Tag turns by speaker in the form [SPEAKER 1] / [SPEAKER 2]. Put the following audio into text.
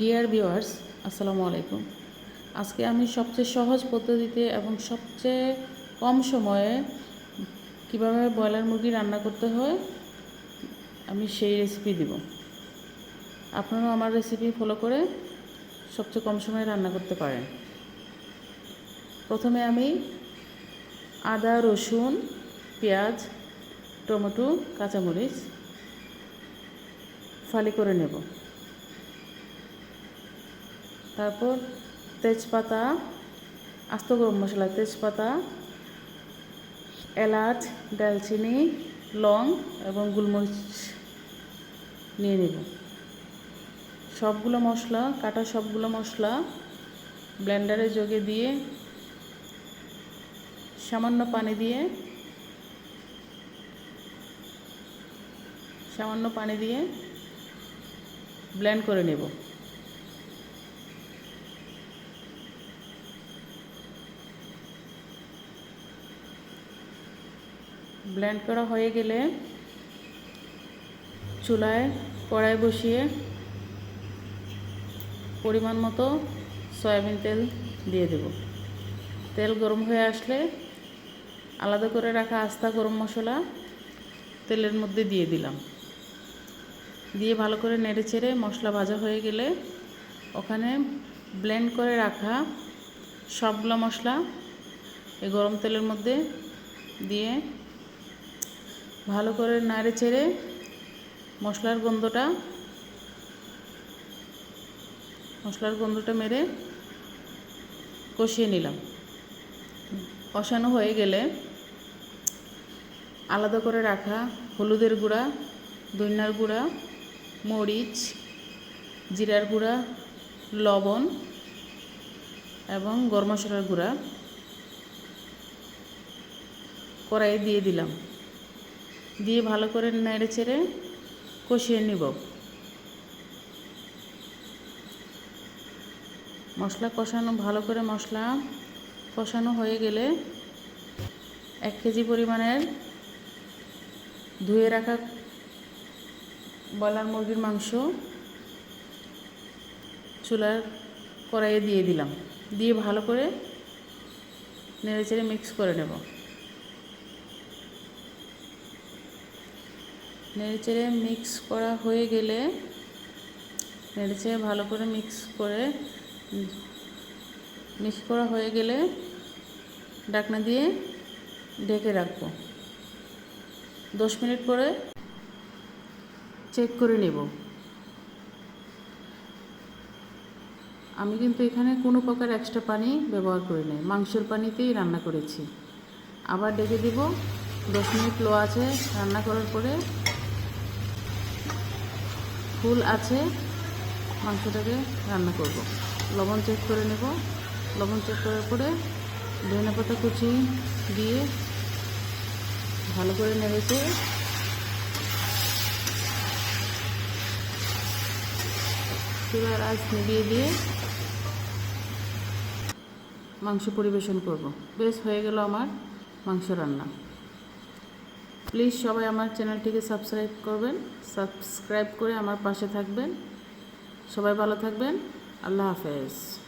[SPEAKER 1] Dear viewers আসসালামু আলাইকুম। আজকে আমি সবচেয়ে সহজ পদ্ধতিতে এবং সবচেয়ে কম সময়ে কীভাবে ব্রয়লার মুরগি রান্না করতে হয়, আমি সেই রেসিপি দিব। আপনারাও আমার রেসিপি ফলো করে সবচেয়ে কম সময়ে রান্না করতে পারেন। প্রথমে আমি আদা, রসুন, পেঁয়াজ, টমেটো, কাঁচামরিচ ফালি করে নেব। তারপর তেজপাতা, আস্ত গরম মশলা, তেজপাতা, এলাচ ডালচিনি লং এবং গোলমরিচ নিয়ে নেব। সবগুলো মশলা, কাটা সবগুলো মশলা ব্লেন্ডারে যোগে দিয়ে, সামান্য পানি দিয়ে, সামান্য পানি দিয়ে ব্লেন্ড করে নেব। ব্লেন্ড করা হয়ে গেলে চুলায় কড়াই বসিয়ে পরিমাণ মতো সয়াবিন তেল দিয়ে দেব। তেল গরম হয়ে আসলে আলাদা করে রাখা আস্তা গরম মশলা তেলের মধ্যে দিয়ে দিলাম। দিয়ে ভালো করে নেড়ে চেড়ে মশলা ভাজা হয়ে গেলে ওখানে ব্লেন্ড করে রাখা সবগুলো মশলা এই গরম তেলের মধ্যে দিয়ে ভালো করে নাড়ে ছেড়ে মশলার গন্ধটা মশলার গন্ধটা মেরে কষিয়ে নিলাম। কষানো হয়ে গেলে আলাদা করে রাখা হলুদের গুঁড়া দইনার গুঁড়া, মরিচ, জিরার গুঁড়া, লবণ এবং গরম মশলার গুঁড়া কড়াইয়ে দিয়ে দিলাম। দিয়ে ভালো করে নেড়ে চেড়ে কষিয়ে নিব। মশলা কষানো, ভালো করে মশলা কষানো হয়ে গেলে এক কেজি পরিমাণের ধুয়ে রাখা ব্রয়লার মুরগির মাংস চুলার কড়াইয়ে দিয়ে দিলাম। দিয়ে ভালো করে নেড়ে চেড়ে মিক্স করে নেব। নেড়েচেড়ে মিক্স করা হয়ে গেলে নেড়েচেড়ে ভালো করে মিক্স করে মিক্স করা হয়ে গেলে ডাকনা দিয়ে ঢেকে রাখব। দশ মিনিট পরে চেক করে নেব। আমি কিন্তু এখানে কোনো প্রকার এক্সট্রা পানি ব্যবহার করি নাই, মাংসের পানিতেই রান্না করেছি। আবার ডেকে দিব, দশ মিনিট লো আছে, রান্না করার পরে ফুল আছে, মাংসটাকে রান্না করব। লবণ চেক করে নেব। লবণ চেক করার পরে ধনে পাতা কুচি দিয়ে ভালো করে নেড়েছে চুলার আজ নিভিয়ে দিয়ে মাংস পরিবেশন করব। বেশ হয়ে গেল আমার মাংস রান্না। প্লিজ সবাই আমার চ্যানেলটিকে সাবস্ক্রাইব করবেন, সাবস্ক্রাইব করে আমার পাশে থাকবেন। সবাই ভালো থাকবেন। আল্লাহ হাফেজ।